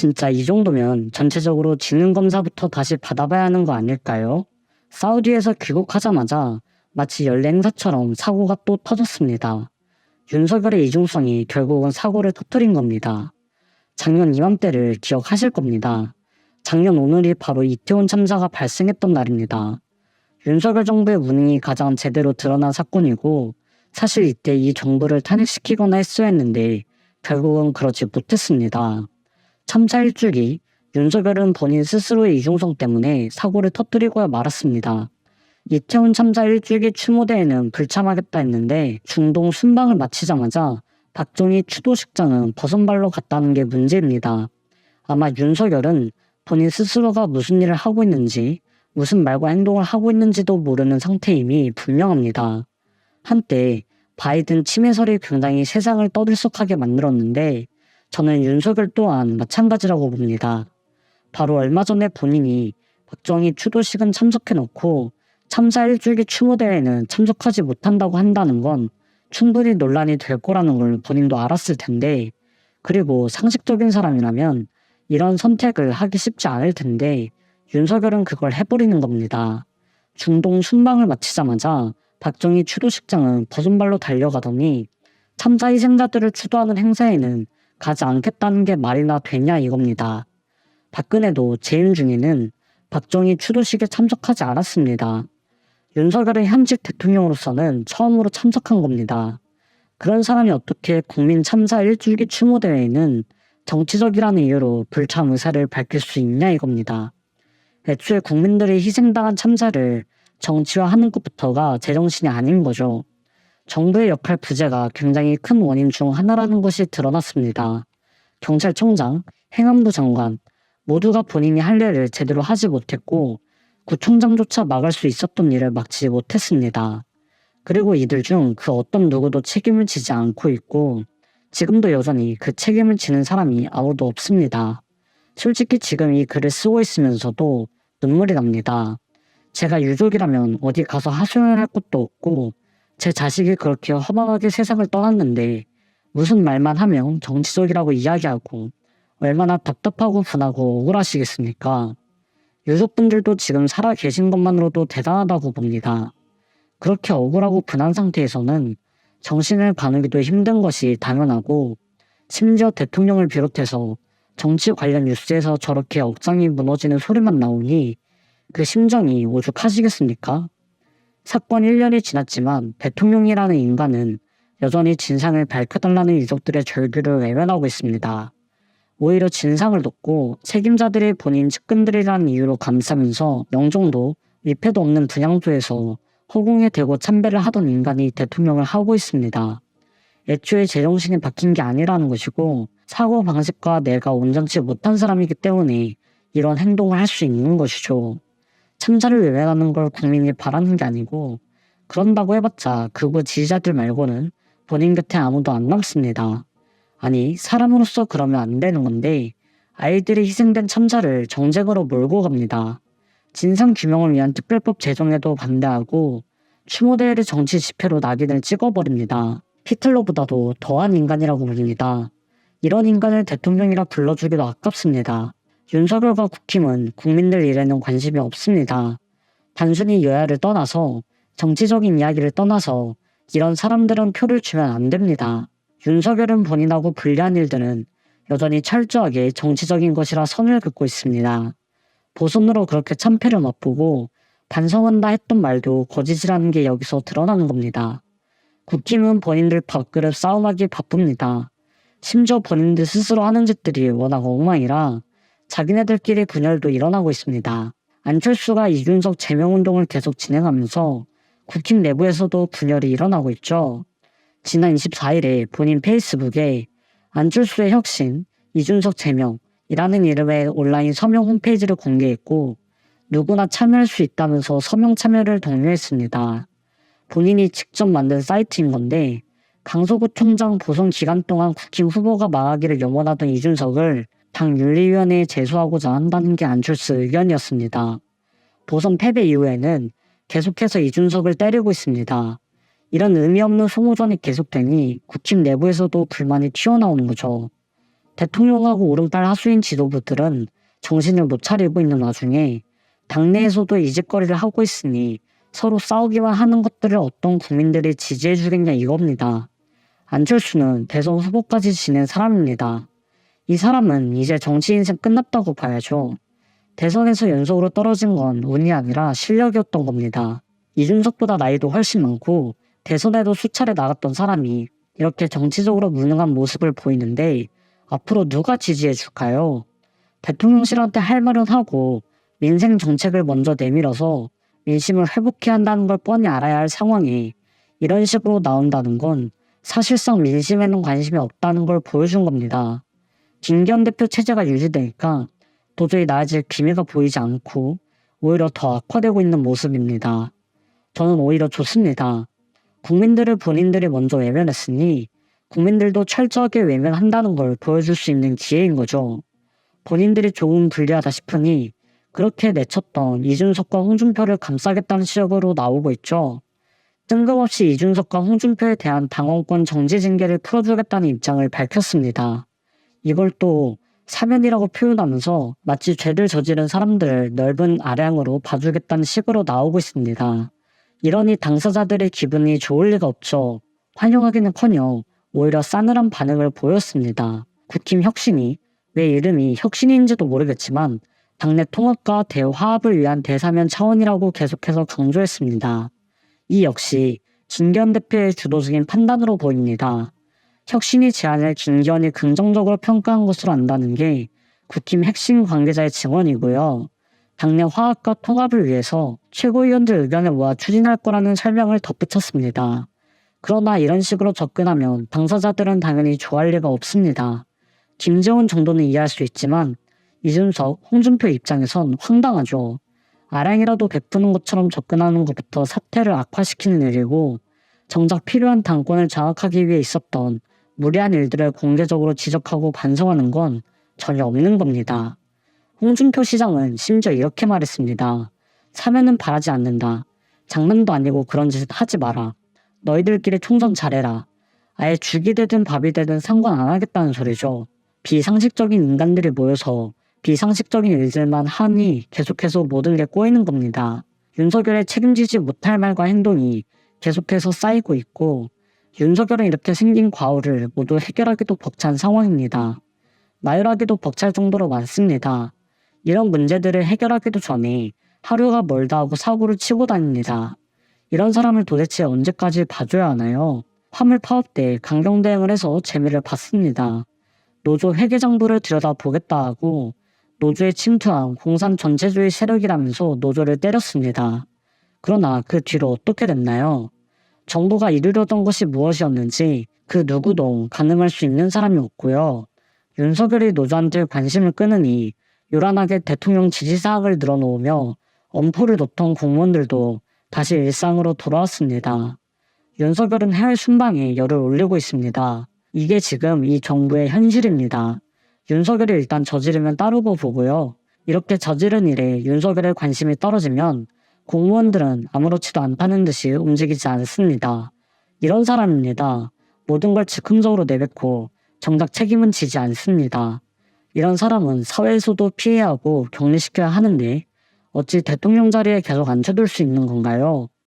진짜 이 정도면 전체적으로 지능 검사부터 다시 받아봐야 하는 거 아닐까요? 사우디에서 귀국하자마자 마치 연례 행사처럼 사고가 또 터졌습니다. 윤석열의 이중성이 결국은 사고를 터뜨린 겁니다. 작년 이맘때를 기억하실 겁니다. 작년 오늘이 바로 이태원 참사가 발생했던 날입니다. 윤석열 정부의 무능이 가장 제대로 드러난 사건이고 사실 이때 이 정부를 탄핵시키거나 했어야 했는데 결국은 그러지 못했습니다. 참사 일주기 윤석열은 본인 스스로의 이중성 때문에 사고를 터뜨리고야 말았습니다. 이태원 참사 일주기 추모대회는 불참하겠다 했는데 중동 순방을 마치자마자 박정희 추도식장은 버선발로 갔다는 게 문제입니다. 아마 윤석열은 본인 스스로가 무슨 일을 하고 있는지 무슨 말과 행동을 하고 있는지도 모르는 상태임이 분명합니다. 한때 바이든 침해설이 굉장히 세상을 떠들썩하게 만들었는데 저는 윤석열 또한 마찬가지라고 봅니다. 바로 얼마 전에 본인이 박정희 추도식은 참석해놓고 참사 일주기 추모대회는 참석하지 못한다고 한다는 건 충분히 논란이 될 거라는 걸 본인도 알았을 텐데 그리고 상식적인 사람이라면 이런 선택을 하기 쉽지 않을 텐데 윤석열은 그걸 해버리는 겁니다. 중동 순방을 마치자마자 박정희 추도식장은 버선발로 달려가더니 참사 희생자들을 추도하는 행사에는 가지 않겠다는 게 말이나 되냐 이겁니다. 박근혜도 재임 중에는 박정희 추도식에 참석하지 않았습니다. 윤석열의 현직 대통령으로서는 처음으로 참석한 겁니다. 그런 사람이 어떻게 국민 참사 일주기 추모대회에는 정치적이라는 이유로 불참 의사를 밝힐 수 있냐 이겁니다. 애초에 국민들이 희생당한 참사를 정치화하는 것부터가 제정신이 아닌 거죠. 정부의 역할 부재가 굉장히 큰 원인 중 하나라는 것이 드러났습니다. 경찰청장, 행안부 장관 모두가 본인이 할 일을 제대로 하지 못했고 구청장조차 막을 수 있었던 일을 막지 못했습니다. 그리고 이들 중 그 어떤 누구도 책임을 지지 않고 있고 지금도 여전히 그 책임을 지는 사람이 아무도 없습니다. 솔직히 지금 이 글을 쓰고 있으면서도 눈물이 납니다. 제가 유족이라면 어디 가서 하소연을 할 것도 없고 제 자식이 그렇게 허망하게 세상을 떠났는데 무슨 말만 하면 정치적이라고 이야기하고 얼마나 답답하고 분하고 억울하시겠습니까? 유족분들도 지금 살아 계신 것만으로도 대단하다고 봅니다. 그렇게 억울하고 분한 상태에서는 정신을 가누기도 힘든 것이 당연하고 심지어 대통령을 비롯해서 정치 관련 뉴스에서 저렇게 억장이 무너지는 소리만 나오니 그 심정이 오죽하시겠습니까? 사건 1년이 지났지만 대통령이라는 인간은 여전히 진상을 밝혀달라는 유족들의 절규를 외면하고 있습니다. 오히려 진상을 돕고 책임자들이 본인 측근들이라는 이유로 감싸면서 영종도 위패도 없는 분향소에서 허공에 대고 참배를 하던 인간이 대통령을 하고 있습니다. 애초에 제정신이 박힌 게 아니라는 것이고 사고 방식과 내가 온전치 못한 사람이기 때문에 이런 행동을 할 수 있는 것이죠. 참사를 외면하는 걸 국민이 바라는 게 아니고 그런다고 해봤자 그거 지지자들 말고는 본인 곁에 아무도 안 남습니다. 아니 사람으로서 그러면 안 되는 건데 아이들이 희생된 참사를 정쟁으로 몰고 갑니다. 진상 규명을 위한 특별법 제정에도 반대하고 추모대회를 정치 집회로 낙인을 찍어버립니다. 히틀러보다도 더한 인간이라고 불립니다. 이런 인간을 대통령이라 불러주기도 아깝습니다. 윤석열과 국힘은 국민들 일에는 관심이 없습니다. 단순히 여야를 떠나서 정치적인 이야기를 떠나서 이런 사람들은 표를 주면 안 됩니다. 윤석열은 본인하고 불리한 일들은 여전히 철저하게 정치적인 것이라 선을 긋고 있습니다. 보선으로 그렇게 참패를 맛보고 반성한다 했던 말도 거짓이라는 게 여기서 드러나는 겁니다. 국힘은 본인들 밥그릇 싸움하기 바쁩니다. 심지어 본인들 스스로 하는 짓들이 워낙 엉망이라 자기네들끼리 분열도 일어나고 있습니다. 안철수가 이준석 제명운동을 계속 진행하면서 국힘 내부에서도 분열이 일어나고 있죠. 지난 24일에 본인 페이스북에 안철수의 혁신, 이준석 제명이라는 이름의 온라인 서명 홈페이지를 공개했고 누구나 참여할 수 있다면서 서명 참여를 독려했습니다. 본인이 직접 만든 사이트인 건데 강서구청장 보선 기간 동안 국힘 후보가 망하기를 염원하던 이준석을 당 윤리위원회에 제소하고자 한다는 게 안철수 의견이었습니다. 보선 패배 이후에는 계속해서 이준석을 때리고 있습니다. 이런 의미 없는 소모전이 계속되니 국힘 내부에서도 불만이 튀어나오는 거죠. 대통령하고 오른팔 하수인 지도부들은 정신을 못 차리고 있는 와중에 당내에서도 이짓거리를 하고 있으니 서로 싸우기만 하는 것들을 어떤 국민들이 지지해 주겠냐 이겁니다. 안철수는 대선 후보까지 지낸 사람입니다. 이 사람은 이제 정치 인생 끝났다고 봐야죠. 대선에서 연속으로 떨어진 건 운이 아니라 실력이었던 겁니다. 이준석보다 나이도 훨씬 많고 대선에도 수차례 나갔던 사람이 이렇게 정치적으로 무능한 모습을 보이는데 앞으로 누가 지지해 줄까요? 대통령실한테 할 말은 하고 민생 정책을 먼저 내밀어서 민심을 회복해야 한다는 걸 뻔히 알아야 할 상황이 이런 식으로 나온다는 건 사실상 민심에는 관심이 없다는 걸 보여준 겁니다. 김기현 대표 체제가 유지되니까 도저히 나아질 기미가 보이지 않고 오히려 더 악화되고 있는 모습입니다. 저는 오히려 좋습니다. 국민들을 본인들이 먼저 외면했으니 국민들도 철저하게 외면한다는 걸 보여줄 수 있는 기회인 거죠. 본인들이 조금 불리하다 싶으니 그렇게 내쳤던 이준석과 홍준표를 감싸겠다는 시각으로 나오고 있죠. 뜬금없이 이준석과 홍준표에 대한 당원권 정지 징계를 풀어주겠다는 입장을 밝혔습니다. 이걸 또 사면이라고 표현하면서 마치 죄를 저지른 사람들을 넓은 아량으로 봐주겠다는 식으로 나오고 있습니다. 이러니 당사자들의 기분이 좋을 리가 없죠. 환영하기는커녕 오히려 싸늘한 반응을 보였습니다. 국힘 혁신이 왜 이름이 혁신인지도 모르겠지만 당내 통합과 대화합을 위한 대사면 차원이라고 계속해서 강조했습니다. 이 역시 김기현 대표의 주도적인 판단으로 보입니다. 혁신이 제안을 김기현이 긍정적으로 평가한 것으로 안다는 게 국힘 핵심 관계자의 증언이고요. 당내 화합과 통합을 위해서 최고위원들 의견을 모아 추진할 거라는 설명을 덧붙였습니다. 그러나 이런 식으로 접근하면 당사자들은 당연히 좋아할 리가 없습니다. 김재원 정도는 이해할 수 있지만 이준석, 홍준표 입장에선 황당하죠. 아량이라도 베푸는 것처럼 접근하는 것부터 사태를 악화시키는 일이고 정작 필요한 당권을 장악하기 위해 있었던 무리한 일들을 공개적으로 지적하고 반성하는 건 전혀 없는 겁니다. 홍준표 시장은 심지어 이렇게 말했습니다. 사면은 바라지 않는다. 장난도 아니고 그런 짓을 하지 마라. 너희들끼리 총선 잘해라. 아예 죽이 되든 밥이 되든 상관 안 하겠다는 소리죠. 비상식적인 인간들이 모여서 비상식적인 일들만 하니 계속해서 모든 게 꼬이는 겁니다. 윤석열의 책임지지 못할 말과 행동이 계속해서 쌓이고 있고 윤석열은 이렇게 생긴 과오를 모두 해결하기도 벅찬 상황입니다. 나열하기도 벅찰 정도로 많습니다. 이런 문제들을 해결하기도 전에 하루가 멀다 하고 사고를 치고 다닙니다. 이런 사람을 도대체 언제까지 봐줘야 하나요? 화물 파업 때 강경 대응을 해서 재미를 봤습니다. 노조 회계장부를 들여다보겠다 하고 노조에 침투한 공산 전체주의 세력이라면서 노조를 때렸습니다. 그러나 그 뒤로 어떻게 됐나요? 정부가 이루려던 것이 무엇이었는지 그 누구도 가늠할 수 있는 사람이 없고요. 윤석열이 노조한테 관심을 끄느니 요란하게 대통령 지지 사항을 늘어놓으며 엄포를 놓던 공무원들도 다시 일상으로 돌아왔습니다. 윤석열은 해외 순방에 열을 올리고 있습니다. 이게 지금 이 정부의 현실입니다. 윤석열이 일단 저지르면 따르고 보고요. 이렇게 저지른 일에 윤석열의 관심이 떨어지면 공무원들은 아무렇지도 않다는 듯이 움직이지 않습니다. 이런 사람입니다. 모든 걸 즉흥적으로 내뱉고 정작 책임은 지지 않습니다. 이런 사람은 사회에서도 피해야 하고 격리시켜야 하는데 어찌 대통령 자리에 계속 앉혀둘 수 있는 건가요?